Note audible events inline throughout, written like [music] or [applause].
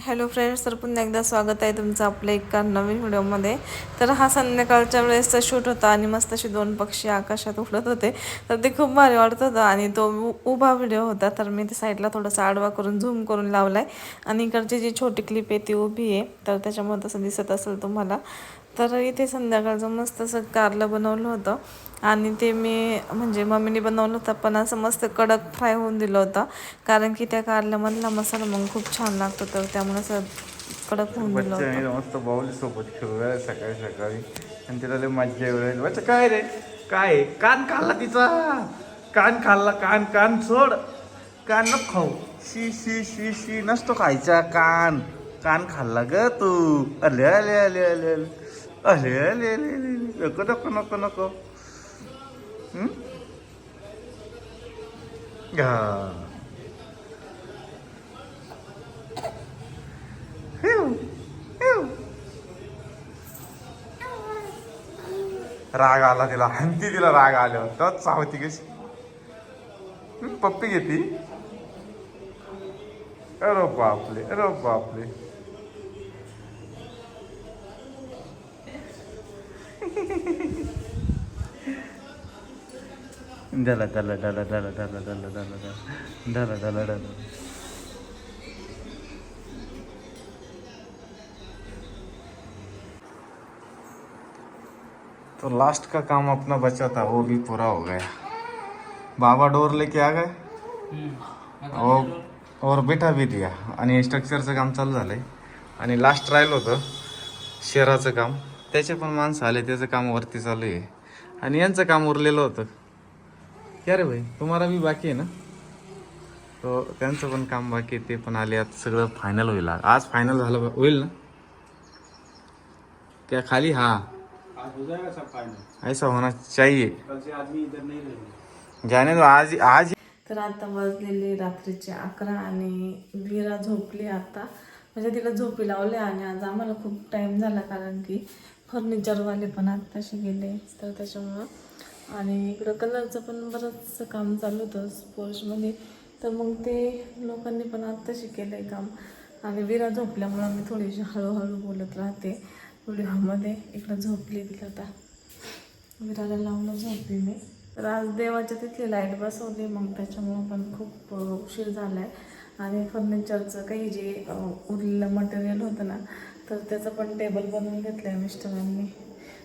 Hello friends तर पुन्हा एकदा स्वागत आहे तुमचं आपल्या एका नवीन व्हिडिओमध्ये. तर हा संध्याकाळच्या वेळेसचा शूट होता आणि मस्त असे दोन पक्षी आकाशात उडत होते. तर ते खूप भारी वाटत होतं आणि तो उभा व्हिडिओ होता. तर मी ते साईडला थोडासा आडवा करून झूम करून लावला आहे आणि इकडची जी छोटी क्लिप आहे ती उभी आहे. तर त्याच्यामुळे तसं दिसत असेल तुम्हाला. तर इथे संध्याकाळचं मस्त असं कारलं बनवलं होतं. आणि ते मी म्हणजे मम्मीने बनवलं होतं पण असं मस्त कडक फ्राय होऊन दिलं होतं. कारण की त्या कारल्यामधला मसाला मग खूप छान लागतो तर त्यामुळे असं कडक होऊन दिलं होतं. मस्त बाहुली सोबत खेळूया सकाळी सकाळी. आणि तिला लय मज्जा येईल बच्चा काय रे? काय? कान खाल्ला तिचा? कान खाल्ला कान कान सोड. कान न खाऊ. शी शी शी शी. नसतो खायचा कान. कान खाल्ला ग तू. अले अले. अले अले अले अले अले. नको नको नको नको. राग आला तिला हंती तिला राग आल्यावर. तोच चावती कशी? पप्पी घेती? अरे बापले अरे बापले डला डला डला डला डला डला डला डला डला डला डला तो लास्ट का काम अपना बचा था वो भी पूरा हो गया बाबा डोर लेके आ गए और और बैठा भी दिया आणि स्ट्रक्चरचं काम चालू झालंय आणि लास्ट राहिलं होतं शेराचं काम त्याचे पण माणसं आले त्याचं काम वरती चालू आहे आणि यांचं काम उरलेलं होतं क्या रे भाई? तुम्हाला बी बाकी आहे ना? तो त्यांचं पण काम बाकी आहे ते पण आले. आता सगळं फायनल होईल. आज फायनल झालं बा- होईल ना? क्या खाली? हाँ. आज हो जाएगा सब फाइनल ऐसा होना चाहिए. कल से आदमी इधर नहीं रहेंगे। जाने दो आज आज तर आता वाजलेले रात्रीचे अकरा आणि वीरा झोपली आता. म्हणजे तिला झोपी लावले आणि आज आम्हाला खूप टाईम झाला कारण की फर्निचरवाले पण आत्ताशी गेले. तर त्याच्यामुळं आणि इकडं कलरचं पण बरंचसं काम चालू होतं स्पोर्ट्समध्ये तर मग ते लोकांनी पण आत्ताशी केलं आहे काम. आणि विरा झोपल्यामुळं मी थोडीशी हळूहळू बोलत राहते. व्हिडिओमध्ये इकडं झोपली तिला आता. विराला लावलं झोपली मी. तर आज देवाच्या तिथली लाइट बसवली मग त्याच्यामुळं पण खूप उशीर झाला आहे आणि फर्निचरचं काही जे उरलेलं मटेरियल होतं ना तर त्याचं पण टेबल बनवून घेतलं आहे मिस्टरांनी.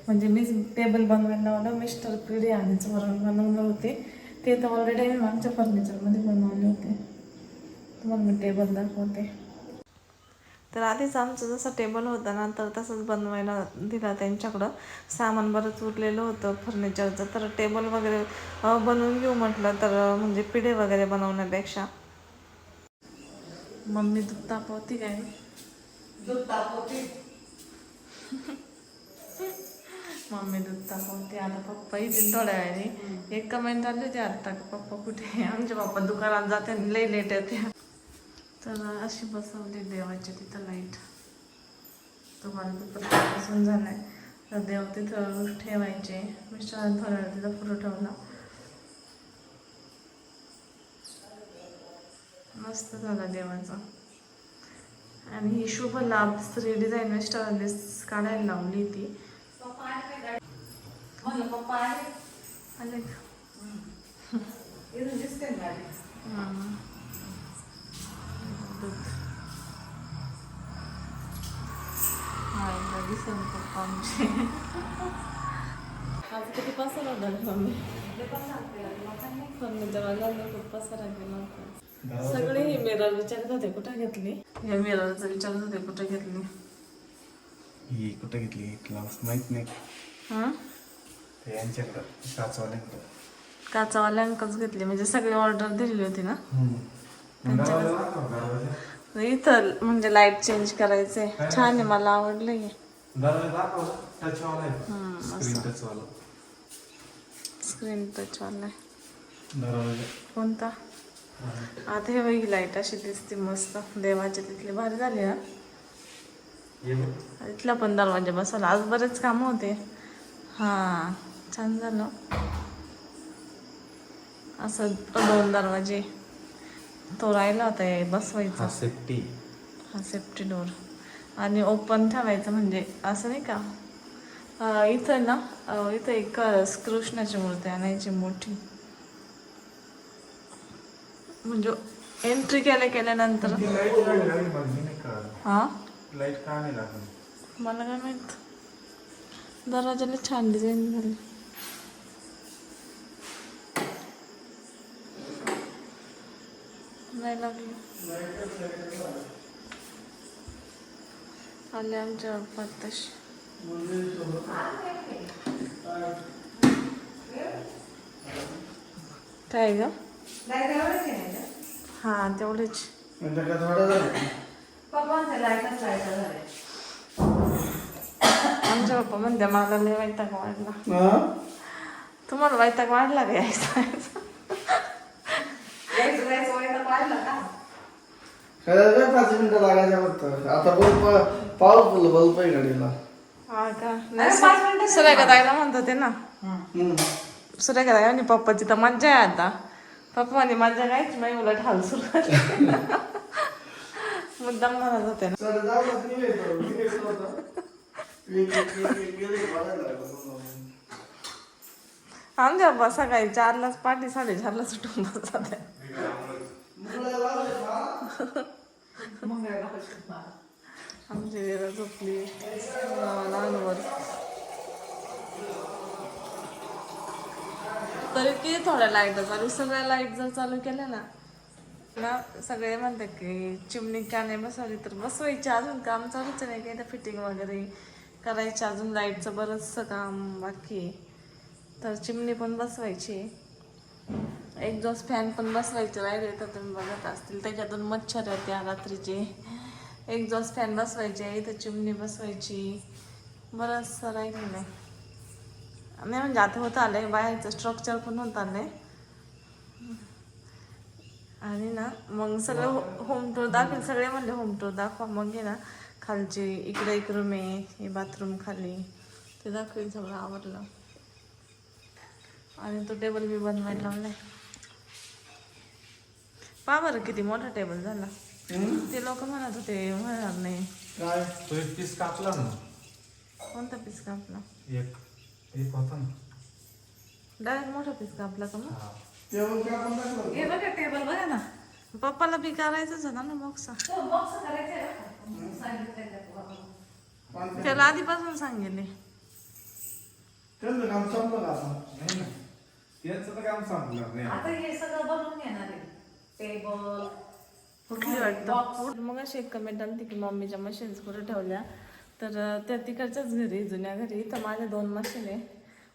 म्हणजे मीच टेबल बनवायला लावलं मिस्टर पिढी आणि चोरण बनवलं होते. ते तर ऑलरेडी मी मागच्या फर्निचरमध्ये बनवले होते. तुम्हाला मी टेबल दाखवते. तर आधीच आमचं जसं टेबल होतं ना तर तसंच बनवायला दिला त्यांच्याकडं. सामान बरंच उरलेलं होतं फर्निचरचं तर टेबल वगैरे बनवून घेऊ म्हटलं तर म्हणजे पिढे वगैरे बनवण्यापेक्षा. मम्मी दूध तापवती काय? [laughs] मम्मी दूध तापवते आता पप्पा येतील थोड्या वेळाने एक कमेंट आली होती आत्ता का पप्पा कुठे आहे? आमचे पप्पा दुकानात जाते आणि लई लेट येते. तर अशी बसवली देवाची तिथं लाइट तुम्हाला दुपारपासून झालाय. तर देव तिथं ठेवायचे. मिस्टर थोड्या वेळ तिथं फोटो ठेवला. मस्त झाला देवाचा. आणि ही शुभ लाभ स्त्री डिझाईन मिस्टरांनी काढायला लावली ती आले. का? हां. दूध. हा, एकदा दिसेल पप्पा आमचे. आज किती पसारा होता रे मम्मी फर्निचरवाल्यानं खूप पसारा केला होता. सगळे हे मिरर विचारत होते कुठे घेतली? या मिररचं विचारत होते कुठे घेतली? ही कुठं घेतली? क्लास माहीत नाही. हां? यांच्याकडं काचवाल्यांकडं. काचावाल्यांकच घेतली म्हणजे सगळी ऑर्डर दिलेली होती ना? इथं म्हणजे लाइट चेंज करायचंय छान आहे मला आवडलंय. स्क्रीन टचवाला स्क्रीन टच वाला कोणता? आता हे बघ, ही लाइट अशी दिसते मस्त. देवाच्या तिथली भारी झाली ना इथला पण दरवाजा बसवला. आज बरेच काम होते. हा. छान झालं. असं दोन दरवाजे तो राहिला होता हे बसवायचा सेफ्टी हा सेफ्टी डोर आणि ओपन ठेवायचं म्हणजे असं नाही का? इथं ना इथं एक कृष्णाची मूर्ती आणायची मोठी. म्हणजे एंट्री केल्या केल्यानंतर हा? मला काय माहीत? दरवाजाला छान डिझाईन झाली. नाही लागली. आले आमच्या पातशी काय ग? हा तेवढेच. आमच्या पप्पा म्हणते मला लय वैताग वाढला. तुम्हाला वैताग वाढला का यायचा? काय पाच मिनिटं लागायच्या फक्त. आता बल्ब पॉवरफुल बल्ब आहे गाडीला हा का? नाही सुरेखा ताईला म्हणत होते ना. सुरेखा ताई आणि पप्पाची तर मज्जा आहे आता. पप्पा म्हणजे मज्जा काहीच नाही उलट हाल सुरू. [laughs] मुद्दाम म्हणत होते ना. आमच्या पप्पा सकाळी चारलाच पाठी साडेचारला सुटून बसतात? आमची वेळा झोपली. लहानवर तरी किती थोड्या लाइट चालू. सगळ्या लाइट जर चालू केल्या ना ना सगळे म्हणतात की चिमणी का नाही बसवली तर बसवायची अजून काम चालूच नाही काही तर फिटिंग वगैरे करायची अजून लाईटचं बरंचसं काम बाकी आहे. तर चिमणी पण बसवायची एक्झॉस्ट फॅन पण बसवायचे राहिले तर तुम्ही बघत असतील. त्याच्यातून मच्छर त्या रात्रीचे. एक्झॉस्ट फॅन बसवायचे इथं चिमणी बसवायची. बरंचसं राहिलेलं आहे. नाही म्हणजे आता होत आहे बाहेरचं स्ट्रक्चर पण होत आलं आणि ना मग सगळं होम टूर दाखवेल. सगळे म्हणले होम टूर दाखवा. मग हे ना खालची इकडे एक रूम आहे हे बाथरूम खाली. ते दाखवेल सगळं आवडलं आणि तो टेबल बी बनवायला लावलाय. पहा बरं किती मोठा टेबल झाला. ते लोक म्हणत होते म्हणणार नाही. काय? तो एक पीस कापला ना. कोणता पीस कापला? एक. एक होता ना. डायरेक्ट मोठा पीस कापला का मग? टाकलं हे बघा टेबल बघा ना. पप्पाला बी करायचंच होता ना बॉक्स त्याला आधीपासून सांगितले. त्यांचं काम संपलं का आता? नाही ना. त्यांचं तर काम नाही आता हे सगळं बनवून घेणार आहे. टेबल कुठली वाटतं. मग अशी एक कमेंट आली की मम्मीच्या मशीन्स कुठे ठेवल्या? तर अं, त्या तिकडच्याच घरी जुन्या घरी. तर माझ्या दोन मशीन आहे.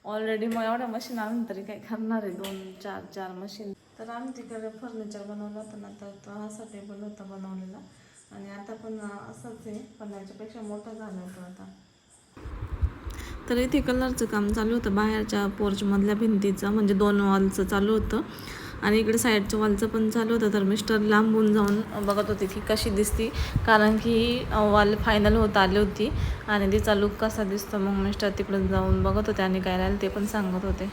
ऑलरेडी मग एवढ्या मशीन आणून तरी काय करणार आहे. दोन चार चार मशीन तर आम्ही तिकडे फर्निचर बनवलं होतं ना तर तो असा टेबल होता बनवलेला. आणि आता पण अं, असंच आहे. पण याच्यापेक्षा मोठं झालं होतं आता. तर इथे कलरचं काम चालू होतं. बाहेरच्या पोर्चमधल्या भिंतीचं म्हणजे दोन वॉलचं चालू होतं. आणि इकडे साईडच्या वॉलचं पण चालू होतं. तर मिस्टर लांबून जाऊन बघत होते की कशी दिसती. कारण की वॉल फायनल होत आली होती. आणि तिचा लुक कसा दिसतो मग मिस्टर तिकडून जाऊन बघत होते आणि काय राहिलं ते पण सांगत होते.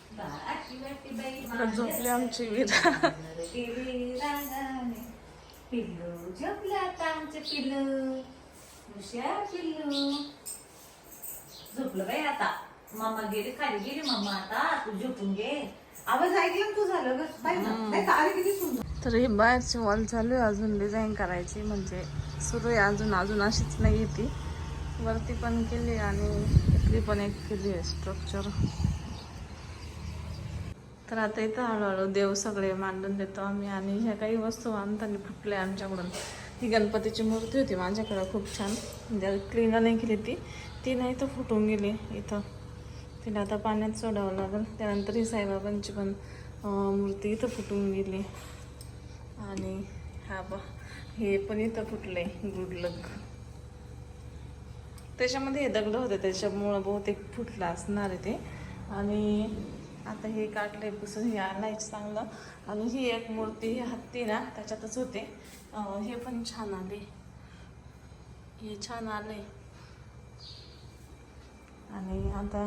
झोपली आमची वीर. पिल्लू झोपलं आता आमचं पिल्लू. हुशार पिल्लू. झोपलं बाई आता. मामा गेली खाली गेली मामा आता तू झोपून घे. आवाज ऐकला तू झालं आली किती सुंदर. तर ही बाहेरची वॉल चालू आहे अजून डिझाईन करायची म्हणजे सुरू आहे अजून अजून अशीच नाही ती वरती पण केली आणि इथली पण एक केली आहे स्ट्रक्चर तर आता इथं हळूहळू देव सगळे मांडून देतो आम्ही आणि ह्या काही वस्तू आणताना फुटल्या आमच्याकडून. ही गणपतीची मूर्ती होती माझ्याकडं खूप छान. म्हणजे क्लीन नाही केली ती. ती नाही तर फुटून गेली इथं. तिला आता पाण्यात सोडावं लागेल. त्यानंतर ही साईबाबांची पण मूर्ती इथं फुटून गेली. आणि हा बा हे पण इथं फुटलं गुड लक त्याच्यामध्ये हे दगड होते. त्याच्यामुळं बहुतेक फुटलं असणार आहे ते. आणि आता हे काढले पुसून हे आणायचं चांगलं. आणि ही एक मूर्ती ही हत्ती ना त्याच्यातच होते. हे पण छान आले. हे छान आले. आणि आता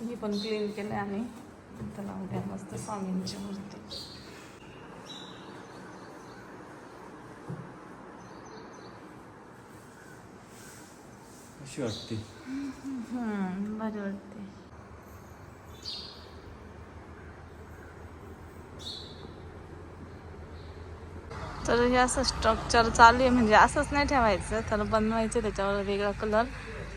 ही पण क्लीन केलं आणि आता लावून मस्त स्वामींची मूर्ती. अशी वाटते? भारी वाटते तर हे असं स्ट्रक्चर चालू आहे म्हणजे असंच नाही ठेवायचं तर बनवायचं त्याच्यावर वेगळा कलर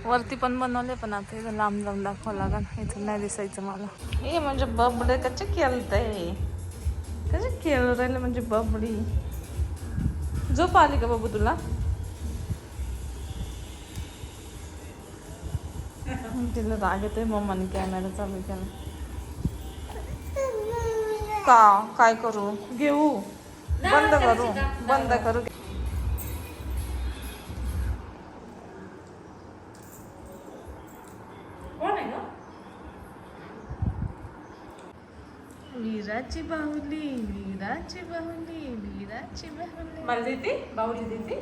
वरती पण बनवले पण आता इथं लांब लांब दाखवावं लागेल. इथं नाही दिसायचं मला. हे म्हणजे बबडे कसे खेळतंय? कसे केलं राहिलं म्हणजे बबडी? झोप आली का बाबू तुला? तिला राग येतोय मम्माने कॅमेरा चालू केला का? काय करू? घेऊ. बंद करू. बंद करू. कोण आहे गं? वीराची बाहुली वीराची बाहुली वीराची बाहुली. मला देते? बाहुली देते?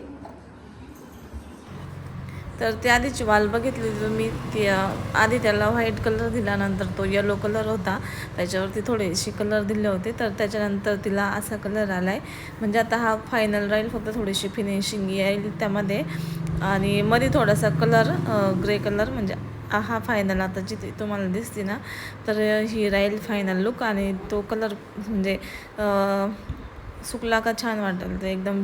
तर ते आधीची वाल बघितली तुम्ही ती आधी त्याला व्हाईट कलर दिल्यानंतर तो येलो कलर होता. त्याच्यावरती थोडेसे कलर दिले होते. तर त्याच्यानंतर तिला असा कलर आला आहे म्हणजे आता हा फायनल राहील फक्त थोडीशी फिनिशिंग येईल त्यामध्ये. आणि मध्ये थोडासा कलर ग्रे कलर म्हणजे हा फायनल आता जिथे तुम्हाला दिसते ना तर ही राहील फायनल लुक आणि तो कलर म्हणजे सुकला का छान वाटेल ते एकदम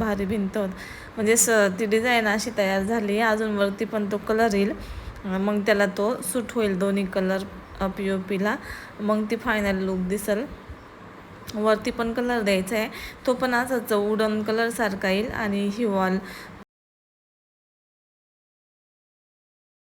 भारी भिंत म्हणजे स ती डिझाईन अशी तयार झाली. आहे अजून वरती पण तो कलर येईल. मग त्याला तो सूट होईल दोन्ही कलर पी ओ पीला मग ती फायनल लुक दिसेल. वरती पण कलर द्यायचा आहे तो पण असाच वुडन कलरसारखा येईल आणि ही वॉल